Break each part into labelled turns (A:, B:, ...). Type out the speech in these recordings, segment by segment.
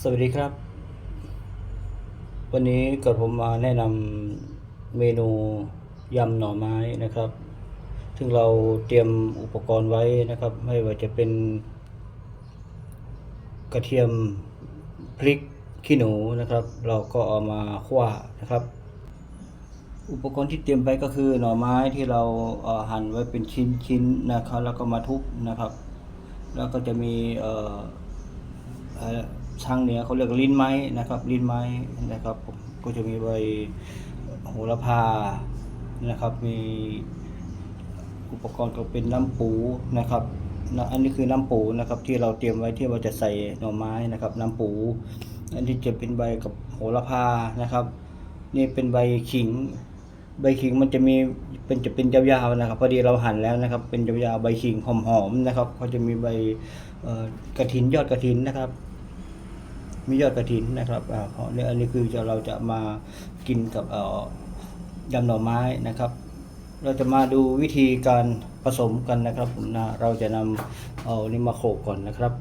A: สวัสดีครับ วันนี้เกิดผมมาแนะนำเมนูยำหน่อไม้นะครับ ซึ่งเราเตรียมอุปกรณ์ไว้นะครับ ไม่ว่าจะเป็น กระเทียมพริกขี้หนูนะครับ เราก็เอามาคั่วนะครับ อุปกรณ์ที่เตรียมไปก็คือหน่อไม้ที่เราเหั่นไว้เป็นชิ้นๆนะครับ แล้วก็มาทุบนะครับ แล้วก็จะมีเอ่อ อ่อทางเหนือเขาเรียกลิ้นไม้นะครับ ลิ้นไม้นะครับผมก็จะมีใบโหระพานะครับ มีอุปกรณ์ก็เป็นน้ำปูนะครับนะอันนี้คือน้ำปูนะครับ ที่เราเตรียมไว้ที่เราจะใส่หน่อไม้นะครับ น้ำปู อันที่จะเป็นใบกับโหระพานะครับ นี่เป็นใบขิง ใบขิงมันจะมีเป็นจะเป็นยาวๆนะครับ พอดีเราหั่นแล้วนะครับ เป็นยาวๆใบขิงหอมๆนะครับก็จะมีใบกระถินยอดกระถินนะครับ มียอดกระถินนะครับอ่าเนี่ยอันนี้คือจะเราจะมากินกับเอ่อยำหน่อไม้นะครับ เราจะมาดูวิธีการผสมกันนะครับผมนะเราจะนำเอานี่มาโขกก่อนนะครับ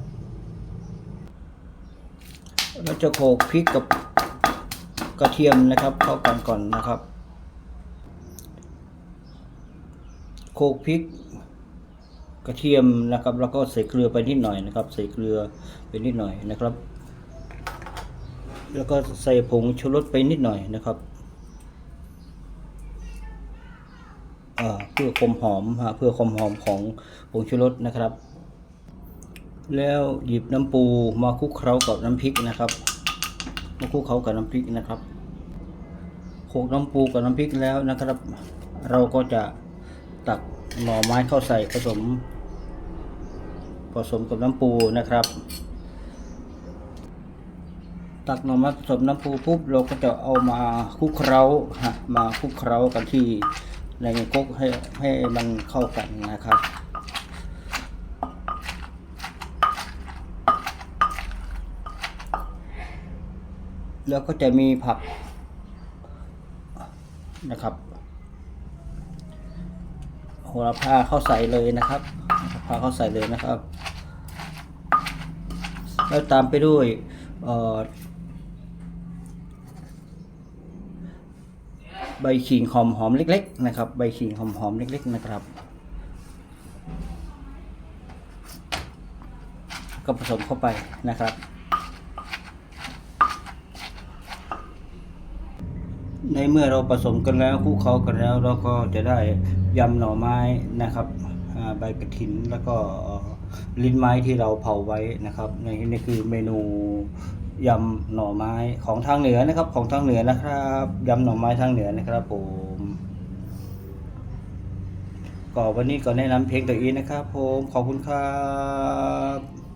A: เราจะโขกพริกกับกระเทียมนะครับเข้ากันก่อนนะครับ โขกพริกกระเทียมนะครับ แล้วก็ใส่เกลือไปนิดหน่อยนะครับ ใส่เกลือไปนิดหน่อยนะครับ แล้วก็ใส่ผงชูรสไปนิดหน่อยนะครับเพื่อความหอมฮะเพื่อความหอมของผงชูรสนะครับ แล้วหยิบน้ำปูมาคลุกเคล้ากับน้ำพริกนะครับมาคลุกเคล้ากับน้ำพริกนะครับโขกน้ำปูกับน้ำพริกแล้วนะครับ เราก็จะตักหน่อไม้เข้าใส่ผสม ผสมกับน้ำปูนะครับ ตักหน่อไม้ผสมน้ำปูปุ๊บเราก็จะเอามาคลุกเคล้าฮะมาคลุกเคล้ากันที่ในก๊กให้ให้มันเข้ากันนะครับแล้วก็จะมีผักนะครับโหระพาเข้าใส่เลยนะครับพาเข้าใส่เลยนะครับ แล้วตามไปด้วยเอ่อ ใบขิงหอมหอมเล็ก ๆ นะครับ ใบขิงหอมหอมเล็ก ๆ นะครับ ก็ผสมเข้าไปนะครับ ในเมื่อเราผสมกันแล้วคลุกเคล้ากันแล้วเราก็จะได้ยำหน่อไม้นะครับใบกระถินแล้วก็ ลิ้นไม้ที่เราเผาไว้นะครับในนี่คือเมนูยำหน่อไม้ของทางเหนือนะครับ ของทางเหนือนะครับยำหน่อไม้ทางเหนือนะครับผมก็วันนี้ก็แนะนำเพลงตัวอีนะครับผมขอบคุณครับ